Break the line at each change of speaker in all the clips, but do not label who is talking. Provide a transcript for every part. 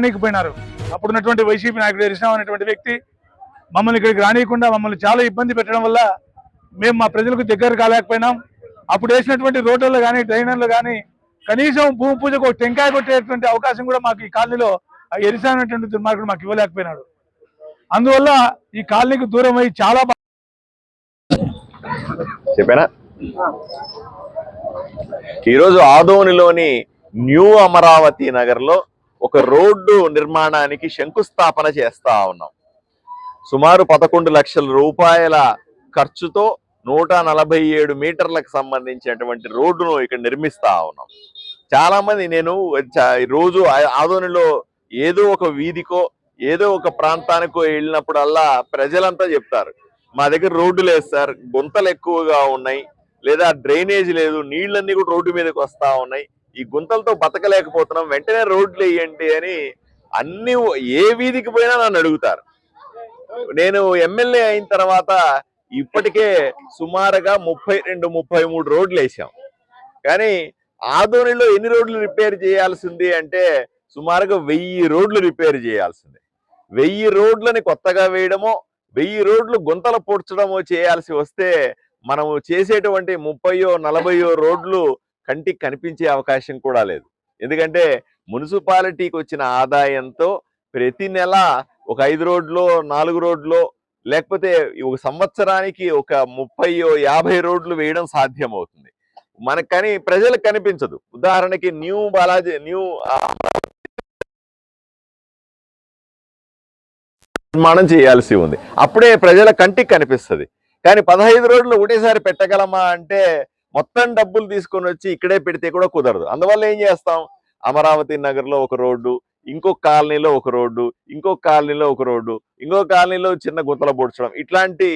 రానికపోయినారు. అప్పుడున్నటువంటి వైసీపీ నాయకుడు హరిశ్రామ్ అనేటువంటి వ్యక్తి మమ్మల్ని ఇక్కడికి రానియకుండా మమ్మల్ని చాలా ఇబ్బంది పెట్టడం వల్ల మేము మా ప్రజలకు దగ్గర కాలేకపోయినాం. అప్పుడు వేసినటువంటి రోడ్లలో కానీ డ్రైనర్లు కానీ కనీసం భూమి పూజకు ఒక టెంకాయ కొట్టేటువంటి అవకాశం కూడా మాకు ఈ కాలనీలో ఎరిసానటువంటి ఎరిసా అనేటువంటి దుర్మార్గుడు మాకు ఇవ్వలేకపోయినాడు. అందువల్ల ఈ కాలనీకి దూరం అయ్యి చాలా
చెప్పానా? ఈరోజు ఆదోనిలోని న్యూ అమరావతి నగర్లో ఒక రోడ్డు నిర్మాణానికి శంకుస్థాపన చేస్తా ఉన్నాం. సుమారు పదకొండు లక్షల రూపాయల ఖర్చుతో నూట నలభై ఏడు మీటర్లకు సంబంధించినటువంటి రోడ్డును ఇక్కడ నిర్మిస్తా ఉన్నాం. చాలా మంది నేను రోజు ఆ- ఆదోనిలో ఏదో ఒక వీధికో ఏదో ఒక ప్రాంతానికో వెళ్ళినప్పుడల్లా ప్రజలంతా చెప్తారు మా దగ్గర రోడ్డు లేదు సార్ గుంతలు ఎక్కువగా ఉన్నాయి లేదా డ్రైనేజ్ లేదు నీళ్ళన్నీ కూడా రోడ్డు మీదకి వస్తా ఉన్నాయి ఈ గుంతలతో బతకలేకపోతున్నాం వెంటనే రోడ్లు వేయండి అని అన్ని ఏ వీధికి పోయినా నన్ను అడుగుతారు. నేను ఎమ్మెల్యే అయిన తర్వాత ఇప్పటికే సుమారుగా ముప్పై రెండు ముప్పై మూడు రోడ్లు వేసాం కానీ ఆదోనిలో ఎన్ని రోడ్లు రిపేర్ చేయాల్సింది అంటే సుమారుగా వెయ్యి రోడ్లు రిపేర్ చేయాల్సింది. వెయ్యి రోడ్లని కొత్తగా వేయడమో వెయ్యి రోడ్లు గుంతలు పూడ్చడమో చేయాల్సి వస్తే మనము చేసేటువంటి ముప్పయో నలభయో రోడ్లు కంటికి కనిపించే అవకాశం కూడా లేదు. ఎందుకంటే మున్సిపాలిటీకి వచ్చిన ఆదాయంతో ప్రతి నెల ఒక ఐదు రోడ్లో నాలుగు రోడ్లో లేకపోతే ఒక సంవత్సరానికి ఒక ముప్పయో యాభై రోడ్లు వేయడం సాధ్యమవుతుంది. మనకు కానీ ప్రజలకు కనిపించదు. ఉదాహరణకి న్యూ బాలాజీ న్యూ నిర్మాణం చేయాల్సి ఉంది. అప్పుడే ప్రజల కంటికి కనిపిస్తుంది. కానీ పదహైదు రోడ్లు ఒకటేసారి పెట్టగలమా అంటే మొత్తం డబ్బులు తీసుకొని వచ్చి ఇక్కడే పెడితే కూడా కుదరదు. అందువల్ల ఏం చేస్తాం? అమరావతి నగర్లో ఒక రోడ్డు ఇంకో కాలనీలో ఒక రోడ్డు ఇంకో కాలనీలో ఒక రోడ్డు ఇంకో కాలనీలో చిన్న గుంతలు పొడ్చడం. ఇట్లాంటి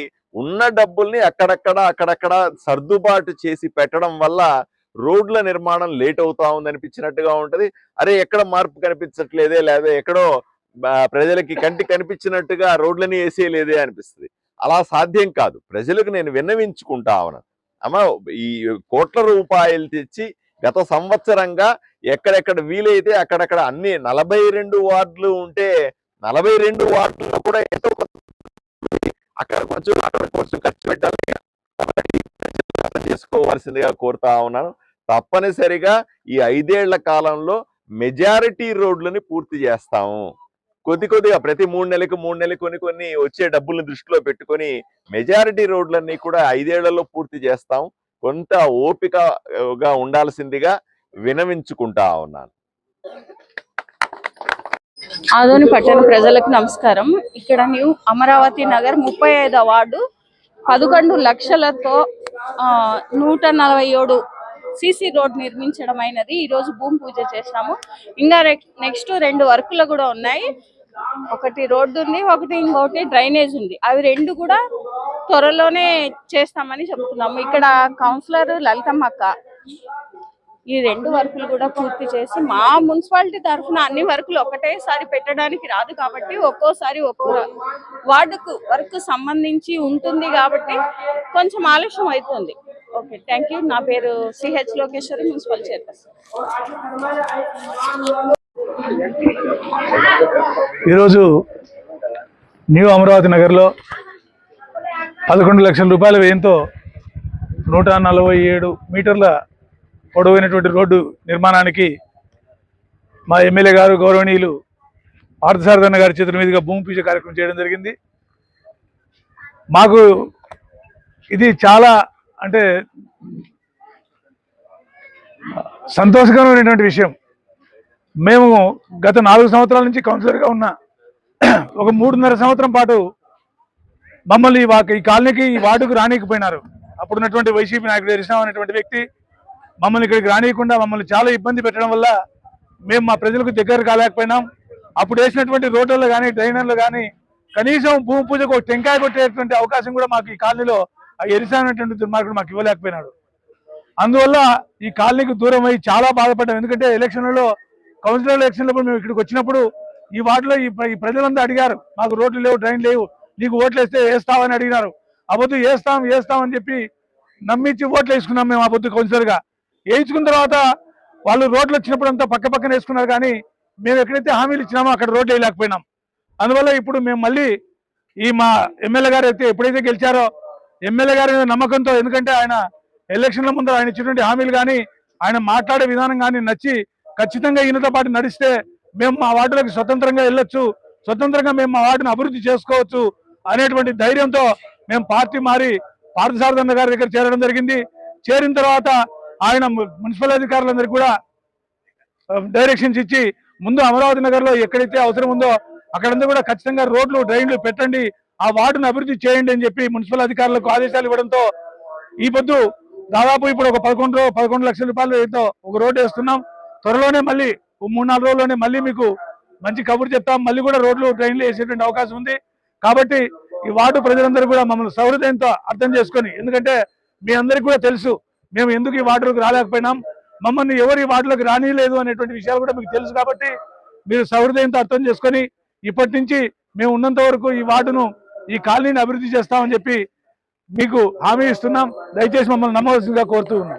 ఉన్న డబ్బుల్ని అక్కడక్కడ అక్కడక్కడ సర్దుబాటు చేసి పెట్టడం వల్ల రోడ్ల నిర్మాణం లేట్ అవుతా ఉంది అనిపించినట్టుగా ఉంటది. అరే ఎక్కడ మార్పు కనిపించట్లేదే లేదా ఎక్కడో ప్రజలకి కంటి కనిపించినట్టుగా రోడ్లని వేసేయలేదే అనిపిస్తుంది. అలా సాధ్యం కాదు. ప్రజలకు నేను విన్నవించుకుంటా ఉన్నాను. అమ్మ ఈ కోట్ల రూపాయలు తెచ్చి గత సంవత్సరంగా ఎక్కడెక్కడ వీలైతే అక్కడక్కడ అన్ని నలభై రెండు వార్డులు ఉంటే నలభై రెండు వార్డుల్లో కూడా ఎంతో అక్కడ కొంచెం అక్కడ కొంచెం ఖర్చు పెట్టాలి చేసుకోవాల్సిందిగా కోరుతా ఉన్నాను. తప్పనిసరిగా ఈ ఐదేళ్ళ కాలంలో మెజారిటీ రోడ్లని పూర్తి చేస్తాము. కొద్ది కొద్దిగా ప్రతి మూడు నెలలకు మూడు నెలలకు కొన్ని కొన్ని వచ్చే డబ్బుల్ని దృష్టిలో పెట్టుకొని మెజారిటీ రోడ్లన్నీ కూడా ఐదేళ్ళలో పూర్తి చేస్తాం. కొంత ఓపికగా ఉండాల్సిందిగా వినవించుకుంటా ఉన్నాను.
ఆదోని పట్టణ ప్రజలకు నమస్కారం. ఇక్కడ న్యూ అమరావతి నగర్ ముప్పై ఐదు వార్డు పదకొండు లక్షలతో ఆ, నూట నలభై ఏడు సిసి రోడ్ నిర్మించడం అయినది ఈ రోజు భూమి పూజ చేసినాము ఇంకా నెక్స్ట్ రెండు వర్కులు కూడా ఉన్నాయి. ఒకటి రోడ్డు ఉంది ఒకటి ఇంకొకటి డ్రైనేజ్ ఉంది. అవి రెండు కూడా త్వరలోనే చేస్తామని చెప్తున్నాము. ఇక్కడ కౌన్సిలర్ లలితమ్మ అక్క ఈ రెండు వర్కులు కూడా పూర్తి చేసి మా మున్సిపాలిటీ తరఫున అన్ని వర్కులు ఒకటేసారి పెట్టడానికి రాదు కాబట్టి ఒక్కోసారి ఒక్కో వార్డుకు వర్క్ సంబంధించి ఉంటుంది కాబట్టి కొంచెం ఆలస్యం అవుతుంది. Okay thank you. నా పేరు సిహెచ్ లోకేశ్వరి మున్సిపల్ చైర్పర్సన్.
ఈరోజు న్యూ అమరావతి నగర్లో పదకొండు లక్షల రూపాయల వ్యయంతో నూట నలభై ఏడు మీటర్ల పొడవైనటువంటి రోడ్డు నిర్మాణానికి మా ఎమ్మెల్యే గారు గౌరవనీయులు పార్థసారథన్న గారి చేతుల మీదుగా భూమి పూజ కార్యక్రమం చేయడం జరిగింది. మాకు ఇది చాలా అంటే సంతోషకరమైనటువంటి విషయం. మేము గత నాలుగు సంవత్సరాల నుంచి కౌన్సిలర్గా ఉన్న. ఒక మూడున్నర సంవత్సరం పాటు మమ్మల్ని ఈ ఈ కాలనీకి ఈ వార్డుకు రానియకపోయినారు. అప్పుడున్నటువంటి వైసీపీ నాయకుడు హరిశ్రామ్ అనేటువంటి వ్యక్తి మమ్మల్ని ఇక్కడికి రానియకుండా మమ్మల్ని చాలా ఇబ్బంది పెట్టడం వల్ల మేము మా ప్రజలకు దగ్గర కాలేకపోయినాం. అప్పుడు వేసినటువంటి రోడ్లలో కానీ డ్రైనర్లు కానీ కనీసం భూమి పూజకు ఒక టెంకాయ కొట్టేటువంటి అవకాశం కూడా మాకు ఈ కాలనీలో ఆ ఎరిసా అనేటువంటి దుర్మార్గుడు మాకు ఇవ్వలేకపోయినాడు. అందువల్ల ఈ కాలనీకి దూరం అయ్యి చాలా బాధపడ్డాం. ఎందుకంటే ఎలక్షన్లలో కౌన్సిలర్ ఎలక్షన్లప్పుడు మేము ఇక్కడికి వచ్చినప్పుడు ఈ వార్డులో ఈ ప్రజలందరూ అడిగారు మాకు రోడ్లు లేవు డ్రైన్ లేవు నీకు ఓట్లు వేస్తే వేస్తావని అడిగినారు. అబద్ధం వేస్తాం వేస్తాం అని చెప్పి నమ్మించి ఓట్లు వేసుకున్నాం మేము అబద్ధం కౌన్సిలర్గా. వేయించుకున్న తర్వాత వాళ్ళు రోడ్లు వచ్చినప్పుడు అంతా పక్క పక్కన వేసుకున్నారు కానీ మేము ఎక్కడైతే హామీలు ఇచ్చినామో అక్కడ రోడ్లు వేయలేకపోయినాం. అందువల్ల ఇప్పుడు మేము మళ్ళీ ఈ మా ఎమ్మెల్యే గారు అయితే ఎప్పుడైతే గెలిచారో ఎమ్మెల్యే గారి నమ్మకంతో ఎందుకంటే ఆయన ఎలక్షన్ల ముందు ఆయన ఇచ్చినటువంటి హామీలు కానీ ఆయన మాట్లాడే విధానం కానీ నచ్చి ఖచ్చితంగా ఈయనతో పాటు నడిస్తే మేము మా వార్డులకు స్వతంత్రంగా వెళ్ళొచ్చు స్వతంత్రంగా మేము మా వార్డును అభివృద్ధి చేసుకోవచ్చు అనేటువంటి ధైర్యంతో మేము పార్టీ మారి పార్థసారథన్న గారి దగ్గర చేరడం జరిగింది. చేరిన తర్వాత ఆయన మున్సిపల్ అధికారులందరికీ కూడా డైరెక్షన్స్ ఇచ్చి ముందు అమరావతి నగర్లో ఎక్కడైతే అవసరం ఉందో అక్కడంతా కూడా ఖచ్చితంగా రోడ్లు డ్రైన్లు పెట్టండి ఆ వార్డును అభివృద్ధి చేయండి అని చెప్పి మున్సిపల్ అధికారులకు ఆదేశాలు ఇవ్వడంతో ఈ పొద్దు దాదాపు ఇప్పుడు ఒక పదకొండు పదకొండు లక్షల రూపాయలు ఏదో ఒక రోడ్డు వేస్తున్నాం. త్వరలోనే మళ్ళీ మూడు నాలుగు రోజుల్లోనే మళ్ళీ మీకు మంచి కబురు చెప్తాం. మళ్ళీ కూడా రోడ్లు డ్రైన్లు వేసేటువంటి అవకాశం ఉంది. కాబట్టి ఈ వార్డు ప్రజలందరూ కూడా మమ్మల్ని సౌహృదయంతో అర్థం చేసుకొని ఎందుకంటే మీ అందరికీ కూడా తెలుసు మేము ఎందుకు ఈ వార్డులోకి రాలేకపోయినాం. మమ్మల్ని ఎవరు ఈ వార్డులోకి రానియలేదు అనేటువంటి విషయాలు కూడా మీకు తెలుసు కాబట్టి మీరు సౌహృదయంతో అర్థం చేసుకొని ఇప్పటి నుంచి మేము ఉన్నంత వరకు ఈ వార్డును ఈ కాలనీని అభివృద్ధి చేస్తామని చెప్పి మీకు హామీ ఇస్తున్నాం. దయచేసి మమ్మల్ని నమ్మవలసిందిగా కోరుతూ ఉన్నాం.